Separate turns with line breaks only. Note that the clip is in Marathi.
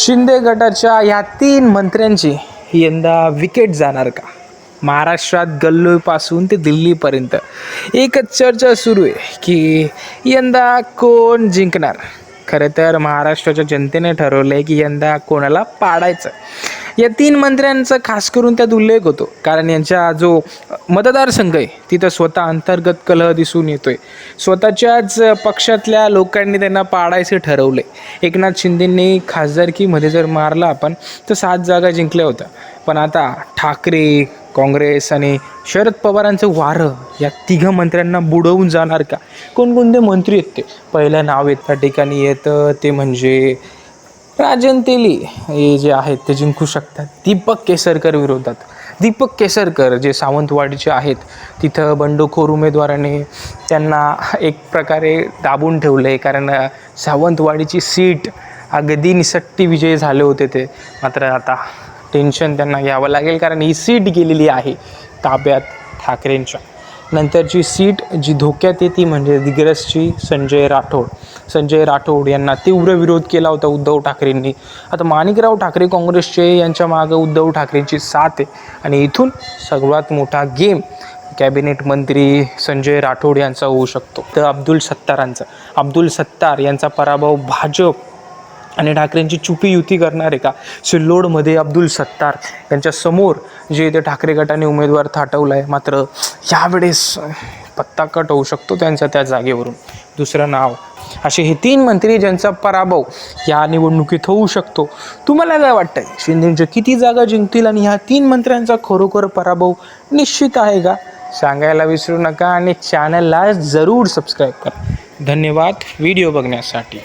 शिंदे गटाच्या या तीन मंत्र्यांची यंदा विकेट जाणार का? महाराष्ट्रात गल्लोपासून ते दिल्लीपर्यंत एकच चर्चा सुरू आहे की यंदा कोण जिंकणार? खरं तर महाराष्ट्राच्या जनतेने ठरवलं आहे की यंदा कोणाला पाडायचं? या तीन मंत्र्यांचा खास करून त्यात उल्लेख होतो. कारण यांचा जो मतदारसंघ आहे तिथं स्वतः अंतर्गत कलह दिसून येतोय. स्वतःच्याच पक्षातल्या लोकांनी त्यांना पाडायचे ठरवले एकनाथ शिंदेंनी खासदारकीमध्ये जर मारला आपण तर सात जागा जिंकल्या होत्या. पण आता ठाकरे काँग्रेस आणि शरद पवारांचं वारं या तिघं मंत्र्यांना बुडवून जाणार का? कोणकोणते मंत्री आहेत ते? पहिलं नाव येत त्या ठिकाणी येतं ते म्हणजे राजन तेली हे जे आहेत ते जिंकू शकतात. दीपक केसरकर विरोधात. दीपक केसरकर जे सावंतवाडीचे आहेत तिथं बंडखोर उमेदवाराने त्यांना एक प्रकारे दाबून ठेवलं आहे कारण सावंतवाडीची सीट अगदी निसट्टी विजय झाले होते ते. मात्र आता टेन्शन त्यांना घ्यावं लागेल कारण ही सीट गेलेली आहे ताब्यात ठाकरेंच्या. नंतरची सीट जी धोक्यात येते म्हणजे दिग्रसची संजय राठोड. संजय राठोड यांना तीव्र विरोध केला होता उद्धव ठाकरेंनी. आता माणिकराव ठाकरे काँग्रेसचे यांच्या मागं उद्धव ठाकरेंची साथ आहे. आणि इथून सर्वात मोठा गेम कॅबिनेट मंत्री संजय राठोड यांचा होऊ शकतो. तर अब्दुल सत्तारांचा. अब्दुल सत्तार यांचा पराभव भाजप आणि ठाकरेंची छुपी युती करणार आहे का? सिल्लोडमध्ये अब्दुल सत्तार यांच्या समोर जे इथे ठाकरे गटाने उमेदवार थाटवला आहे मात्र यावेळेस पत्ता कट होऊ शकतो त्यांचा त्या जागेवरून. दुसरं नाव असे हे तीन मंत्री ज्यांचा पराभव या निवडणुकीत होऊ शकतो. तुम्हाला काय वाटतंय? शिंदेच्या किती जागा जिंकतील आणि ह्या तीन मंत्र्यांचा खरोखर पराभव निश्चित आहे का? सांगायला विसरू नका आणि चॅनलला जरूर सबस्क्राईब करा. धन्यवाद. व्हिडिओ बघण्यासाठी.